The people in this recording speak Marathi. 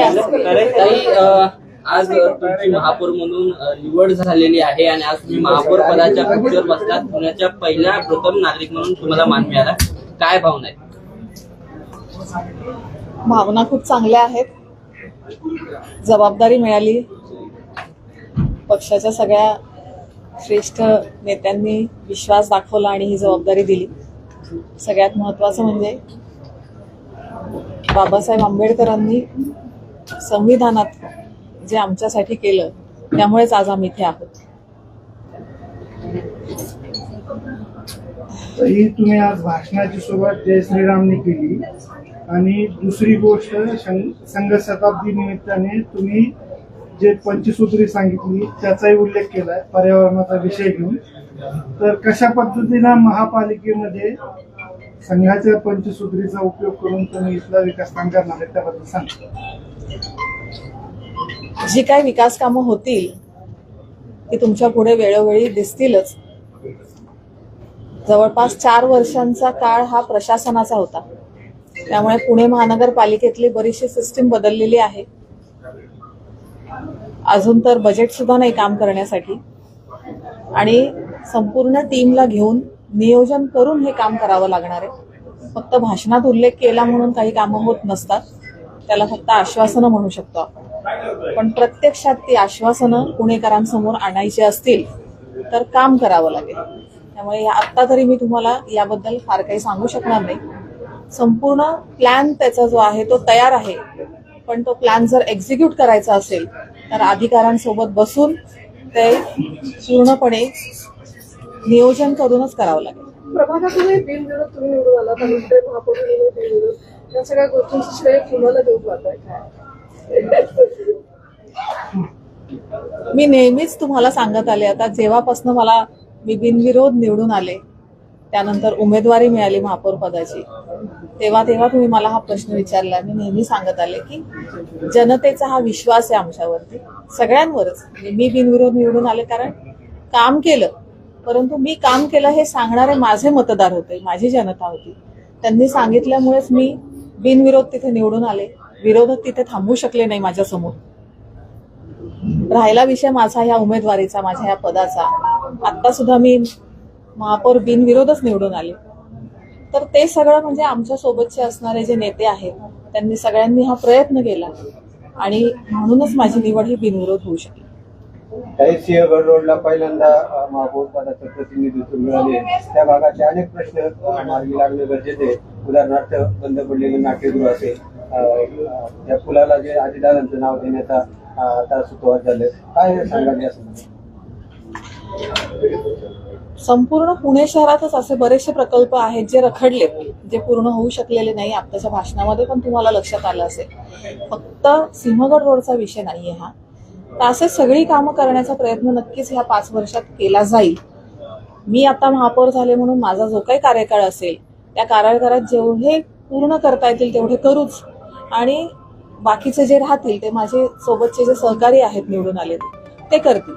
ताई आज तुमची महापौर म्हणून निवड झालेली आहे आणि आज तुम्ही महापौर पदाच्या खुर्चीवर बसलात. पुण्याच्या पहिल्या प्रथम नागरिक म्हणून तुम्हाला मान मिळाला. काय भावना आहे भावना खूप चांगल्या आहेत. जबाबदारी मिळाली. पक्षाच्या सगळ्या श्रेष्ठ नेत्यांनी विश्वास दाखवला आणि ही जबाबदारी दिली. सगळ्यात महत्वाचं म्हणजे बाबासाहेब आंबेडकरांनी संविधानात जे आमच्यासाठी केलं त्यामुळेच आज आम्ही इथे आहोत. तुम्ही आज भाषणाची सुरुवात जय श्रीरामने केली. आणि दुसरी गोष्ट संघ शताब्दी निमित्ताने तुम्ही जे पंचसूत्री सांगितली त्याचाही उल्लेख केलाय पर्यावरणाचा विषय घेऊन. तर कशा पद्धतीनं महापालिकेमध्ये संघाच्या पंचसूत्रीचा उपयोग करून तुम्ही इथला विकास काम करणार आहे त्याबद्दल सांगा. जी काय विकास कामं होतील ती तुमच्यापुढे वेळोवेळी दिसतीलच. जवळपास चार वर्षांचा काळ हा प्रशासनाचा होता. त्यामुळे पुणे महानगरपालिकेतली बरीचशी सिस्टीम बदललेली आहे. अजून तर बजेट सुद्धा नाही काम करण्यासाठी. आणि संपूर्ण टीमला घेऊन नियोजन करून हे काम करावं लागणार आहे. फक्त भाषणात उल्लेख केला म्हणून काही कामं होत नसतात. त्याला फक्त आश्वासनं म्हणू शकतो आपण. पण प्रत्यक्षात ती आश्वासनं पुणेकरांसमोर आणायची असतील तर काम करावं लागेल. त्यामुळे आत्ता तरी मी तुम्हाला याबद्दल फार काही सांगू शकणार नाही. संपूर्ण प्लॅन त्याचा जो आहे तो तयार आहे. पण तो प्लॅन जर एक्झिक्यूट करायचा असेल तर अधिकाऱ्यांसोबत बसून ते पूर्णपणे नियोजन करूनच करावं लागेल. प्रभागातूनही बिनविरोध तुम्ही निवडून आला त्यानंतर महापौरांनी बिनविरोध या सगळ्या गोष्टींचं श्रेय तुम्हाला देऊ पाहताय काय? मी नेहमीच तुम्हाला सांगत आले आता जेव्हापासून मला मी बिनविरोध निवडून आले त्यानंतर उमेदवारी मिळाली महापौर पदाची तेव्हा तेव्हा तुम्ही मला हा प्रश्न विचारला. मी नेहमी सांगत आले की जनतेचा हा विश्वास आहे आमच्यावरती सगळ्यांवरच. मी बिनविरोध निवडून आले कारण काम केलं. परंतु मी काम केलं हे सांगणारे माझे मतदार होते माझी जनता होती. त्यांनी सांगितल्यामुळेच मी बिनविरोध तिथे निवडून आले. विरोधक तिथे थांबू शकले नाही माझ्यासमोर. राहिला विषय माझा ह्या उमेदवारीचा माझ्या ह्या पदाचा. आता सुद्धा मी महापौर बिनविरोधच निवडून आले. तर ते सगळं म्हणजे आमच्या सोबतचे असणारे जे नेते आहेत त्यांनी सगळ्यांनी हा प्रयत्न केला. आणि म्हणूनच माझी निवड ही बिनविरोध होऊ शकली. सिंहगड रोडला पहिल्यांदा महापौरपदाचं प्रतिनिधित्व मिळाले. त्या भागाचे अनेक प्रश्न मार्गी लागणे गरजेचे उदाहरणार्थ बंद पडलेले नाट्यगृह असेल त्या पुलाला जे आजीदादांचं नाव देण्याचा अ, आता सुरुवात काय सांगाल या संपूर्ण पुणे शहरातच असे बरेचसे प्रकल्प आहेत जे रखडले जे पूर्ण होऊ शकलेले नाही आत्ताच्या भाषणामध्ये पण तुम्हाला लक्षात आलं असेल. फक्त सिंहगड रोडचा विषय नाहीये हा. तर असे सगळी कामं करण्याचा प्रयत्न नक्कीच ह्या पाच वर्षात केला जाईल. मी आता महापौर झाले म्हणून माझा जो काही कार्यकाळ असेल त्या कार्यकाळात जेवढे पूर्ण करता येतील तेवढे करूच. आणि बाकीचे जे राहतील ते माझे सोबतचे जे सहकारी आहेत निवडून आले ते करतील.